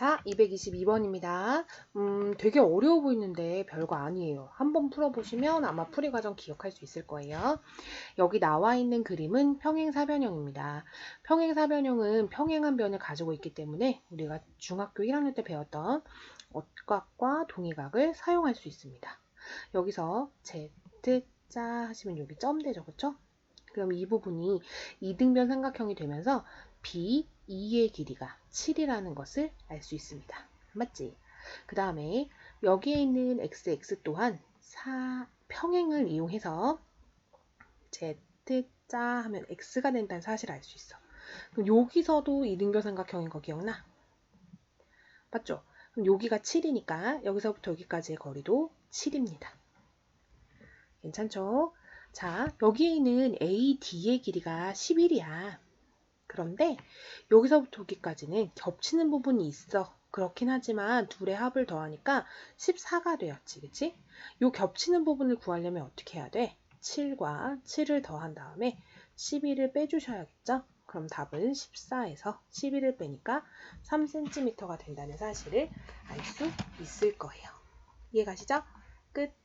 자, 222번입니다. 음, 되게 어려워 보이는데 별거 아니에요. 한번 풀어보시면 아마 풀이 과정 기억할 수 있을 거예요. 여기 나와 있는 그림은 평행사변형입니다. 평행사변형은 평행한 변을 가지고 있기 때문에 우리가 중학교 1학년 때 배웠던 억각과 동의각을 사용할 수 있습니다. 여기서 Z자 하시면 여기 점 되죠, 그쵸? 그럼 이 부분이 이등변 삼각형이 되면서 B, 2의 길이가 7이라는 것을 알 수 있습니다. 맞지? 그 다음에 여기에 있는 XX 또한 사, 평행을 이용해서 Z자 하면 X가 된다는 사실을 알 수 있어. 그럼 여기서도 이등변 삼각형인 거 기억나? 맞죠? 그럼 여기가 7이니까 여기서부터 여기까지의 거리도 7입니다. 괜찮죠? 자, 여기에 있는 AD의 길이가 11이야. 그런데 여기서부터 여기까지는 겹치는 부분이 있어. 그렇긴 하지만 둘의 합을 더하니까 14가 되었지. 그치? 요 겹치는 부분을 구하려면 어떻게 해야 돼? 7과 7을 더한 다음에 11을 빼주셔야겠죠? 그럼 답은 14에서 11을 빼니까 3cm가 된다는 사실을 알 수 있을 거예요. 이해 가시죠? 끝!